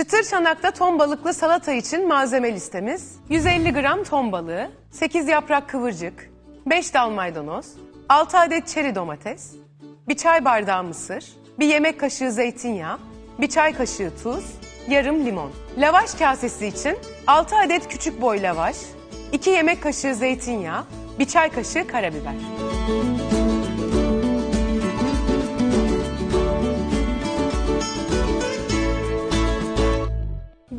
Çıtır çanakta ton balıklı salata için malzeme listemiz 150 gram ton balığı, 8 yaprak kıvırcık, 5 dal maydanoz, 6 adet çeri domates, bir çay bardağı mısır, bir yemek kaşığı zeytinyağı, bir çay kaşığı tuz, yarım limon. Lavaş kasesi için 6 adet küçük boy lavaş, 2 yemek kaşığı zeytinyağı, bir çay kaşığı karabiber.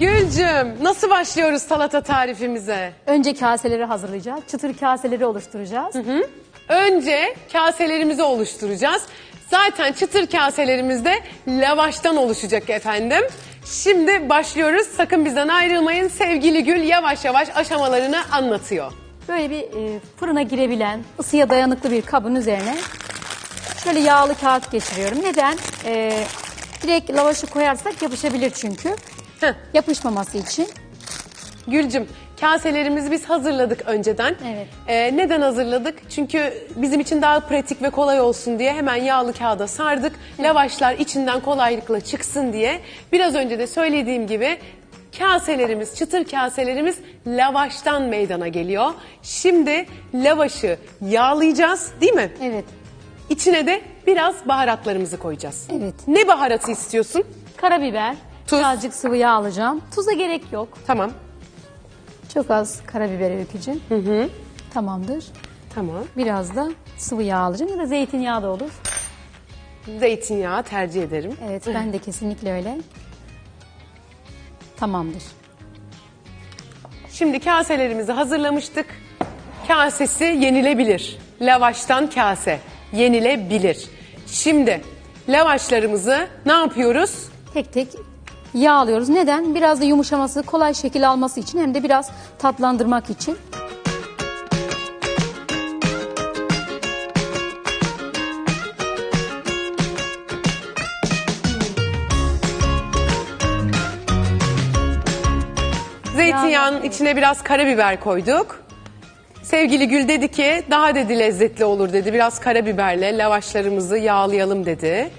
Gülcüm nasıl başlıyoruz salata tarifimize? Önce kaseleri hazırlayacağız. Çıtır kaseleri oluşturacağız. Önce kaselerimizi oluşturacağız. Zaten çıtır kaselerimiz de lavaştan oluşacak efendim. Şimdi başlıyoruz. Sakın bizden ayrılmayın. Sevgili Gül yavaş yavaş aşamalarını anlatıyor. Böyle bir e, fırına girebilen, ısıya dayanıklı bir kabın üzerine şöyle yağlı kağıt geçiriyorum. Neden? E, direkt lavaşı koyarsak yapışabilir çünkü. Heh, Yapışmaması için. Gülcüm kaselerimizi biz hazırladık önceden. Evet. Ee, neden hazırladık? Çünkü bizim için daha pratik ve kolay olsun diye hemen yağlı kağıda sardık. Lavaşlar içinden kolaylıkla çıksın diye. Biraz önce de söylediğim gibi kaselerimiz, çıtır kaselerimiz lavaştan meydana geliyor. Şimdi lavaşı yağlayacağız değil mi? Evet. İçine de biraz baharatlarımızı koyacağız. Evet. Ne baharatı istiyorsun? Karabiber. Tuz. Birazcık sıvı yağ alacağım. Tuza gerek yok. Tamam. Çok az karabiber öykücüm. Hı hı. Tamamdır. Tamam. Biraz da sıvı yağ alacağım ya da zeytinyağı da olur. Zeytinyağı tercih ederim. Evet ben de kesinlikle öyle. Tamamdır. Şimdi kaselerimizi hazırlamıştık. Kasesi yenilebilir. Lavaştan kase yenilebilir. Şimdi lavaşlarımızı ne yapıyoruz? Tek tek yağlıyoruz. Neden? Biraz da yumuşaması, kolay şekil alması için hem de biraz tatlandırmak için. Zeytinyağının içine biraz karabiber koyduk. Sevgili Gül dedi ki daha dedi lezzetli olur dedi. Biraz karabiberle lavaşlarımızı yağlayalım dedi.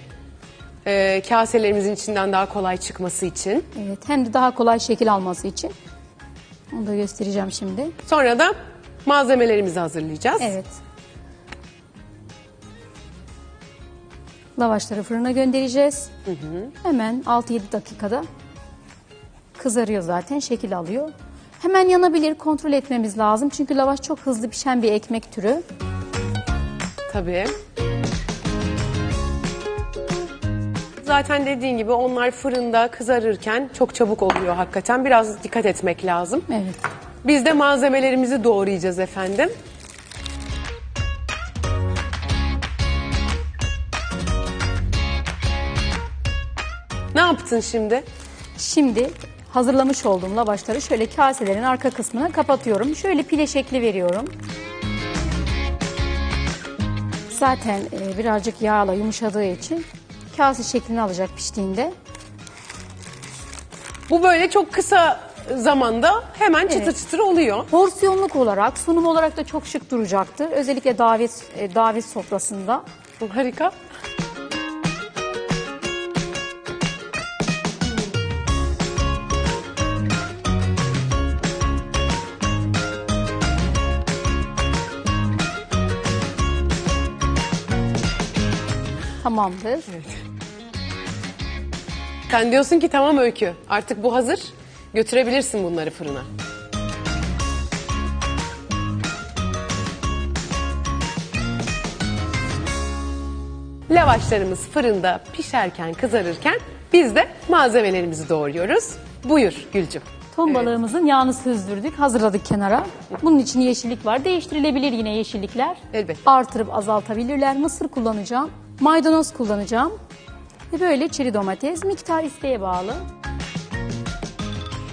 Ee, kaselerimizin içinden daha kolay çıkması için. Evet, hem de daha kolay şekil alması için. Onu da göstereceğim şimdi. Sonra da malzemelerimizi hazırlayacağız. Evet. Lavaşları fırına göndereceğiz. Hemen 6-7 dakikada kızarıyor zaten, şekil alıyor. Hemen yanabilir, kontrol etmemiz lazım. Çünkü lavaş çok hızlı pişen bir ekmek türü. Tabii. Zaten dediğin gibi onlar fırında kızarırken çok çabuk oluyor hakikaten. Biraz dikkat etmek lazım. Evet. Biz de malzemelerimizi doğrayacağız efendim. Ne yaptın şimdi? Şimdi hazırlamış olduğum lavaşları şöyle kaselerin arka kısmına kapatıyorum. Şöyle pile şekli veriyorum. Zaten e, birazcık yağla yumuşadığı için kase şeklini alacak piştiğinde. Bu böyle çok kısa zamanda hemen çıtır Evet. çıtır oluyor. Porsiyonluk olarak, sunum olarak da çok şık duracaktır. Özellikle davet e, davet sofrasında. Harika. Tamamdır. Sen diyorsun ki tamam Öykü artık bu hazır. Götürebilirsin bunları fırına. Lavaşlarımız fırında pişerken, kızarırken biz de malzemelerimizi doğruyoruz. Buyur Gülcüm. Ton balığımızın yağını süzdürdük, hazırladık kenara. Bunun için yeşillik var. Değiştirilebilir yine yeşillikler. Elbette. Artırıp azaltabilirler. Mısır kullanacağım. Maydanoz kullanacağım. Ve böyle çeri domates. Miktar isteğe bağlı.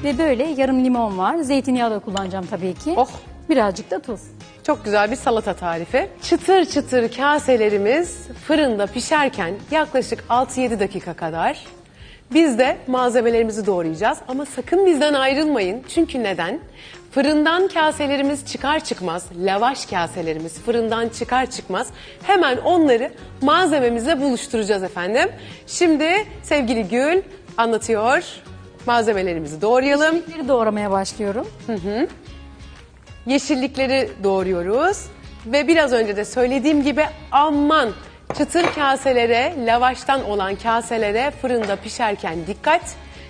Ve böyle yarım limon var. Zeytinyağı da kullanacağım tabii ki. Oh. Birazcık da tuz. Çok güzel bir salata tarifi. Çıtır çıtır kaselerimiz fırında pişerken yaklaşık 6-7 dakika kadar biz de malzemelerimizi doğrayacağız. Ama sakın bizden ayrılmayın. Çünkü neden? Fırından kaselerimiz çıkar çıkmaz, lavaş kaselerimiz fırından çıkar çıkmaz hemen onları malzememizle buluşturacağız efendim. Şimdi sevgili Gül anlatıyor. Malzemelerimizi doğrayalım. Yeşillikleri doğramaya başlıyorum. Yeşillikleri doğruyoruz. Ve biraz önce de söylediğim gibi aman çıtır kaselere, lavaştan olan kaselere fırında pişerken dikkat.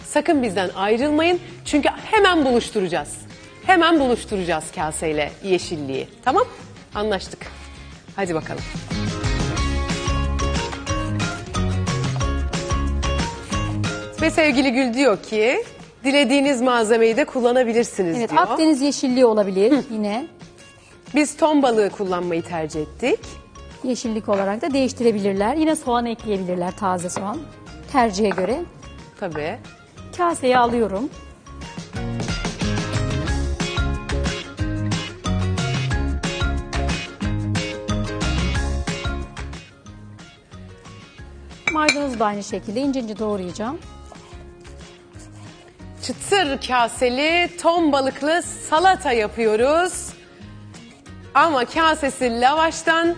Sakın bizden ayrılmayın. Çünkü hemen buluşturacağız. Hemen buluşturacağız kaseyle yeşilliği. Tamam? Anlaştık. Hadi bakalım. Ve sevgili Gül diyor ki dilediğiniz malzemeyi de kullanabilirsiniz Evet, diyor. Akdeniz yeşilliği olabilir yine. Biz ton balığı kullanmayı tercih ettik. Yeşillik olarak da değiştirebilirler. Yine soğan ekleyebilirler, taze soğan. Tercihe göre. Tabii. Kaseye alıyorum. Da aynı şekilde ince ince doğrayacağım. Çıtır kaseli ton balıklı salata yapıyoruz. Ama kasesi lavaştan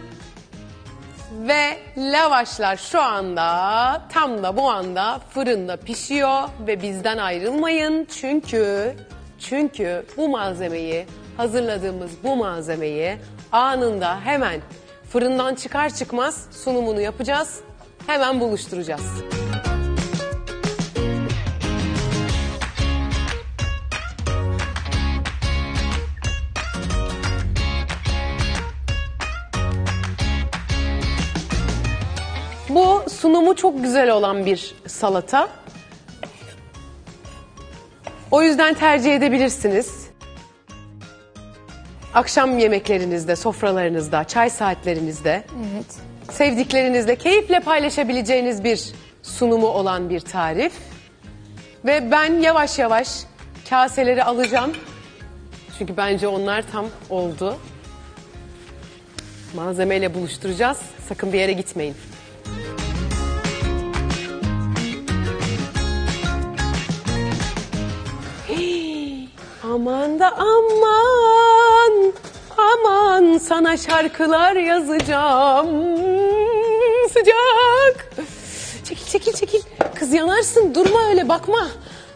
ve lavaşlar şu anda tam da bu anda fırında pişiyor ve bizden ayrılmayın çünkü çünkü bu malzemeyi hazırladığımız bu malzemeyi anında hemen fırından çıkar çıkmaz sunumunu yapacağız. Hemen buluşturacağız. Bu sunumu çok güzel olan bir salata. O yüzden tercih edebilirsiniz. Akşam yemeklerinizde, sofralarınızda, çay saatlerinizde, Evet. Sevdiklerinizle keyifle paylaşabileceğiniz bir sunumu olan bir tarif. Ve ben yavaş yavaş kaseleri alacağım. Çünkü bence onlar tam oldu. Malzemeyle buluşturacağız. Sakın bir yere gitmeyin. Hey, aman da aman aman sana şarkılar yazacağım sıcak çekil çekil çekil kız yanarsın durma öyle bakma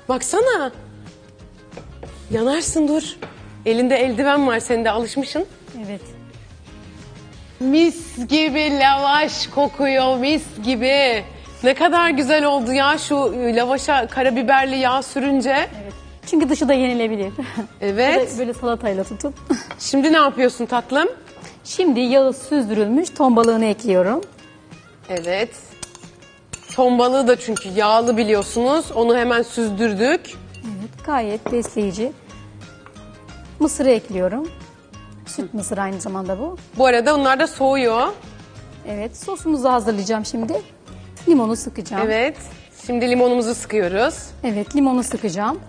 baksana yanarsın dur elinde eldiven var sen de alışmışsın Evet. Mis gibi lavaş kokuyor mis gibi. Ne kadar güzel oldu ya şu lavaşa karabiberli yağ sürünce. Evet. Çünkü dışı da yenilebilir. Evet. Böyle salatayla tutup. Şimdi ne yapıyorsun tatlım? Şimdi yağı süzdürülmüş ton balığını ekliyorum. Evet. Ton balığı da çünkü yağlı biliyorsunuz. Onu hemen süzdürdük. Evet, gayet besleyici. Mısırı ekliyorum. Süt mısır aynı zamanda bu. Bu arada onlar da soğuyor. Evet, sosumuzu hazırlayacağım şimdi. Limonu sıkacağım. Evet. Şimdi limonumuzu sıkıyoruz. Evet, limonu sıkacağım.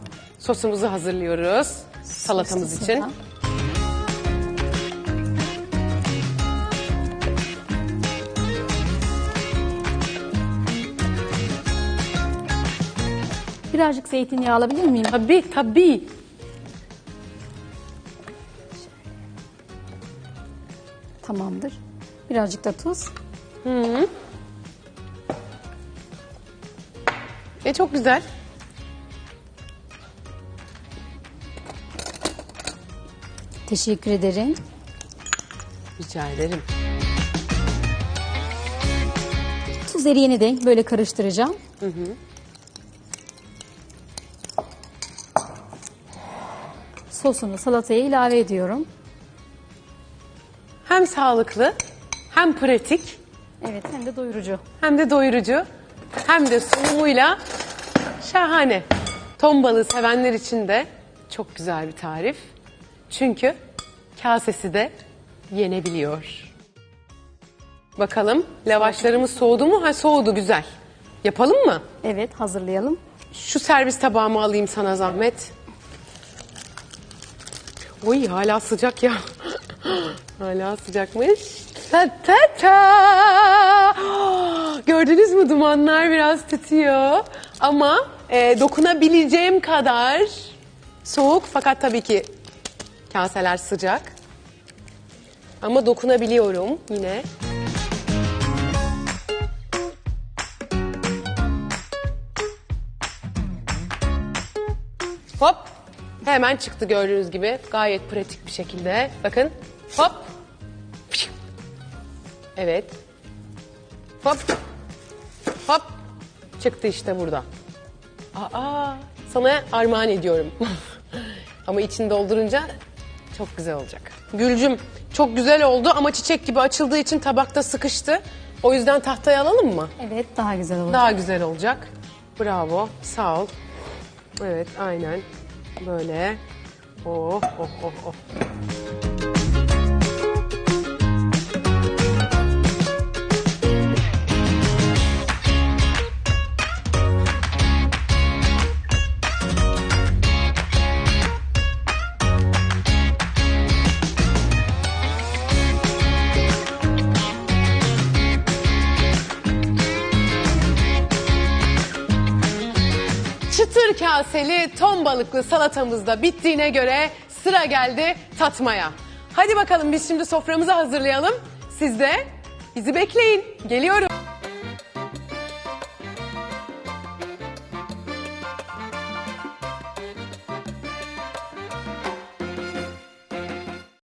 Sosumuzu hazırlıyoruz. Salatamız Sosuna. için. Birazcık zeytinyağı alabilir miyim? Tabii tabii. Tamamdır. Birazcık da tuz. E çok güzel. Teşekkür ederim. Rica ederim. Tuz eriyene denk böyle karıştıracağım. Sosunu salataya ilave ediyorum. Hem sağlıklı hem pratik Evet, hem de doyurucu. hem de doyurucu hem de sunumuyla şahane. Ton balığı sevenler için de çok güzel bir tarif. Çünkü kasesi de yenebiliyor. Bakalım lavaşlarımız soğudu mu? Ha soğudu güzel. Yapalım mı? Evet, hazırlayalım. Şu servis tabağımı alayım sana zahmet. Oy hala sıcak ya. hala sıcakmış. Ta ta ta. Gördünüz mü dumanlar biraz tütüyor. Ama e, dokunabileceğim kadar soğuk fakat tabii ki kaseler sıcak. Ama dokunabiliyorum yine. Hop. Hemen çıktı gördüğünüz gibi. Gayet pratik bir şekilde. Bakın. Hop. Evet. Hop. Hop. Çıktı işte burada. Aa, sana armağan ediyorum. ama içini doldurunca çok güzel olacak. Gülcüm çok güzel oldu ama çiçek gibi açıldığı için tabakta sıkıştı. O yüzden tahtaya alalım mı? Evet daha güzel olacak. Daha güzel olacak. Bravo. Sağ ol. Evet aynen. Böyle. Oh oh oh oh. Çıtır kaseli ton balıklı salatamız da bittiğine göre sıra geldi tatmaya. Hadi bakalım biz şimdi soframızı hazırlayalım. Siz de bizi bekleyin. Geliyoruz.